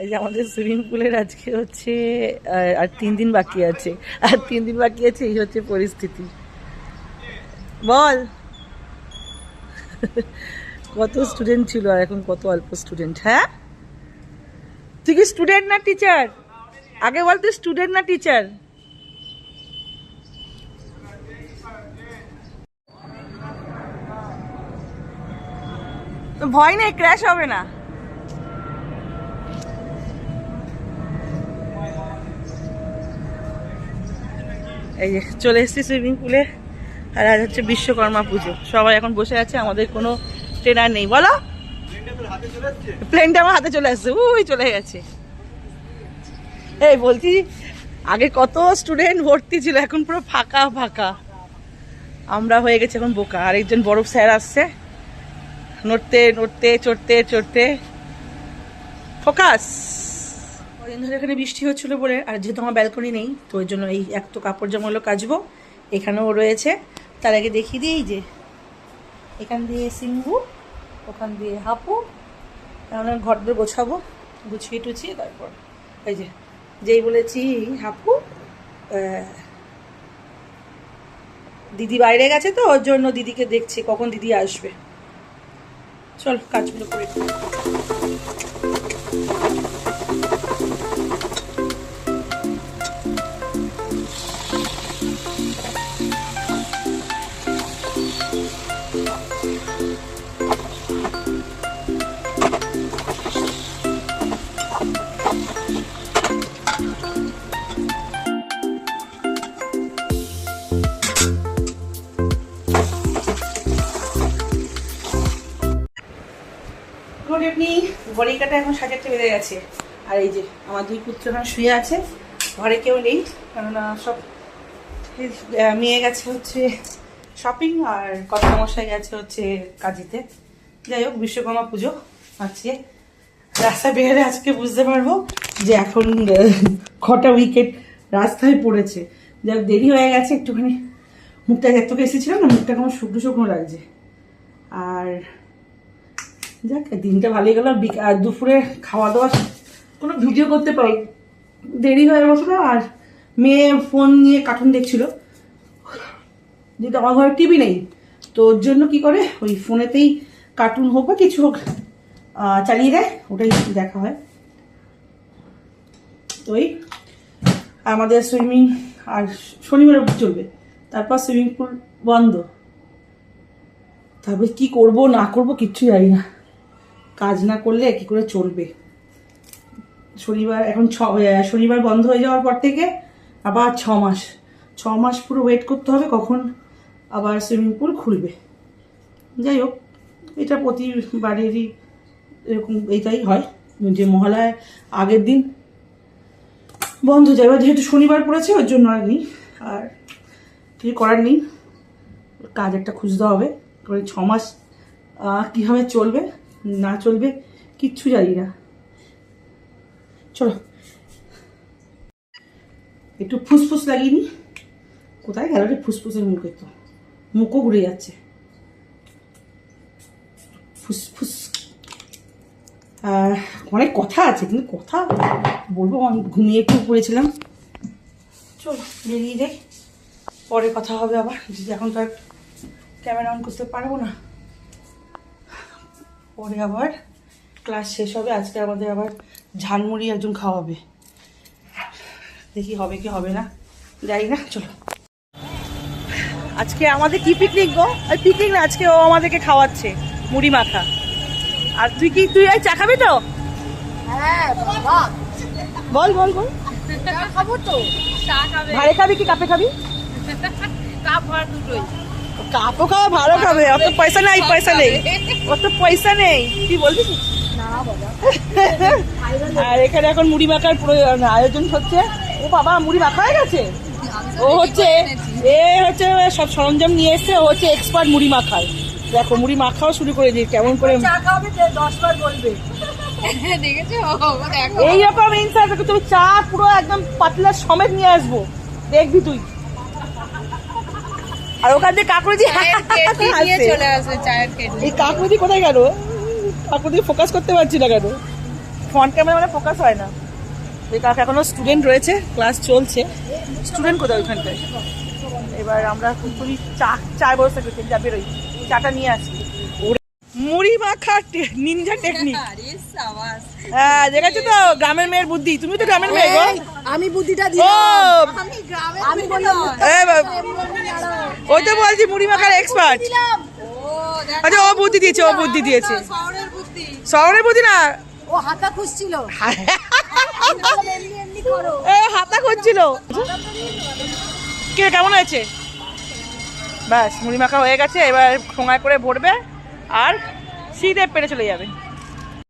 এই যে আমাদের সুইমিং পুলের আজকে হচ্ছে আর তিন দিন বাকি আছে। আর তিন দিন বাকি আছে, এই হচ্ছে পরিস্থিতি। বল। কত স্টুডেন্ট ছিল আর এখন কত অল্প স্টুডেন্ট হ্যাঁ? তুই কি স্টুডেন্ট না টিচার আগে বল তুই স্টুডেন্ট না টিচার ভয় নেই ক্র্যাশ হবে না। এই যে চলে এসেছি সুইমিং পুলে আর আজ হচ্ছে বিশ্বকর্মা পুজো। সবাই এখন বসে আছে, আমাদের কোনো ট্রেনার নেই। বলো? প্লেনটা আমার হাতে চলে আসছে। উই, চলে গেছে। এই বলছি, আগে কত স্টুডেন্ট ভর্তি ছিল, এখন পুরো ফাঁকা ফাঁকা। আমরা হয়ে গেছি এখন বোকা। আরেকজন বড় স্যার আসছে। নড়তে নড়তে, চড়তে চড়তে। ফোকাস কদিন ধরে এখানে বৃষ্টি হচ্ছিল বলে, আর যেহেতু আমার ব্যালকনি নেই, তো ওই জন্য এই এক তো কাপড় জামা হলো কাচবো। এখানেও রয়েছে। তার আগে দেখিয়ে দিই যে, এখান দিয়ে সিম্বু ওখান দিয়ে হাপু। তাহলে ঘর দিয়ে গোছাবো, গুছিয়ে টুছিয়ে তারপর এই যে, যেই বলেছি হাপু দিদি বাইরে গেছে তো, ওর জন্য দিদিকে দেখছি, কখন দিদি আসবে। চল, কাজগুলো করে গুড ইভিনিং বড়িকাটা এখন সাজাতে বেড়ে গেছে। আর এই যে, আমার দুই পুত্র এখন শুয়ে আছে। ঘরে কেউ নেই, কেননা সব মেয়ে গেছে হচ্ছে শপিং আর কথা মশাই গেছে হচ্ছে কাজেতে। যাই হোক, বিশ্বকর্মা পুজো আছে রাস্তায় বেরোলে আজকে বুঝতে পারব যে এখন কটা উইকেট রাস্তায় পড়েছে। যাক, দেরি হয়ে গেছে একটুখানি। মুখটা এত এসেছিলাম না, মুখটা কেমন শুকনো শুকনো লাগছে। আর যাক, দিনটা ভালোই গেল। আর দুপুরে খাওয়া দাওয়া কোনো ভিডিও করতে পারি। দেরি হয়ে বসল আর মেয়ে ফোন নিয়ে কার্টুন দেখছিল। যেহেতু আমার ঘরে টিভি নেই, তো ওর জন্য কি করে? ওই ফোনেতেই কার্টুন হোক বা কিছু হোক চালিয়ে দেয় ওটাই দেখা হয়। তো ওই আমাদের সুইমিং আর শনিবার অবধি চলবে। তারপর সুইমিং পুল বন্ধ। তারপরে কি করব, না করব কিচ্ছু জানি না। কাজ না করলে কি করে চলবে? শনিবার, এখন ছ শনিবার বন্ধ হয়ে যাওয়ার পর থেকে আবার ছ মাস। ছ মাস পুরো ওয়েট করতে হবে, কখন আবার সুইমিং পুল খুলবে। যাই হোক, এটা প্রতিবারেরই এরকম এইটাই হয় যে মহালয়ার আগের দিন বন্ধ যায়। এবার যেহেতু শনিবার পড়েছে ওর জন্য আর নেই। আর কিছু করার নেই। কাজ একটা খুঁজতে হবে। করে ছ মাস কীভাবে চলবে, না চলবে, কিচ্ছু জানি না। চলো। একটু ফুসফুস লাগিয়ে নি। কোথায় গেল রে ফুসফুসের মুখে তো? মুখও ঘুরে যাচ্ছে। ফুসফুস অনেক কথা আছে, কিন্তু কথা বলব, আমি ঘুমিয়ে একটু পড়েছিলাম। চলো, বেরিয়ে যাই। পরে কথা হবে আবার। যদি এখন তো আর ক্যামেরা অন করতে পারব না। পরে আবার ক্লাস শেষ হবে। আজকে আমাদের আবার ঝালমুড়ি একজন খাওয়াবে। দেখি হবে কি হবে না। যাই না, চলো। আজকে আমাদের কি পিকনিক গো? পিকনিক না, আজকে ও আমাদেরকে খাওয়াচ্ছে, মুড়ি মাখা। আর তুই কি তুই আর চা খাবি তো? হ্যাঁ বল বল বল। খাব তো। ভাড়ে খাবি কি কাপে খাবি? কাপ দুটোই। কাপও খাওয়া ভালো খাবে। অত পয়সা নেই পয়সা নেই। অত পয়সা নেই। তুই বলবি কি? না বাবা। আর এখানে এখন মুড়ি মাখার পুরো আয়োজন হচ্ছে। ও বাবা মুড়ি মাখা হয়ে গেছে? ও হচ্ছে এ হচ্ছে সব সরঞ্জাম নিয়ে এসছে। ও হচ্ছে এক্সপার্ট মুড়ি মাখায়। দেখো মুড়ি মাখাও শুরু করে দিই কেমন করে চা খাবে যে দশ বার বলবে। দেখেছ? এইরকম ইনসার্ট তুমি চা পুরো একদম পাতলা সমেত নিয়ে আসব। দেখবি তুই। আর ওখান থেকে কাকুরি চায়ের কেটলি নিয়ে চলে আসবে চায়ের কেটলি। এই কাকুরি কোথায় গেল? কাকুরি ফোকাস করতে পারছি না কেন? ফ্রন্ট ক্যামেরা মানে ফোকাস হয় না। এই কাকা এখনও স্টুডেন্ট রয়েছে ক্লাস চলছে। স্টুডেন্ট কোথায় ওইখানটায় এবার আমরা খুবই চা চায় বসে যা বেরোই। চাটা নিয়ে আসি। মুড়ি মাখা নিনজা টেকনিক হ্যাঁ দেখেছ তো? গ্রামের মেয়ের বুদ্ধি। তুমি তো গ্রামের মেয়ে গো। আমি বুদ্ধিটা ও আমি গ্রামে আমি বললাম ওই তো বলছি মুড়ি মাখার এক্সপার্ট আচ্ছা ও বুদ্ধি দিয়েছে ও বুদ্ধি দিয়েছে। শহরের বুদ্ধি। না। ও হাতা খুঁজছিল। হাতা খুঁজছিল। কে কেমন হয়েছে? ব্যাস মুড়ি মাখা হয়ে গেছে এবার ঠোঙায় করে ভরবে আর শীতে পেরে চলে যাবে।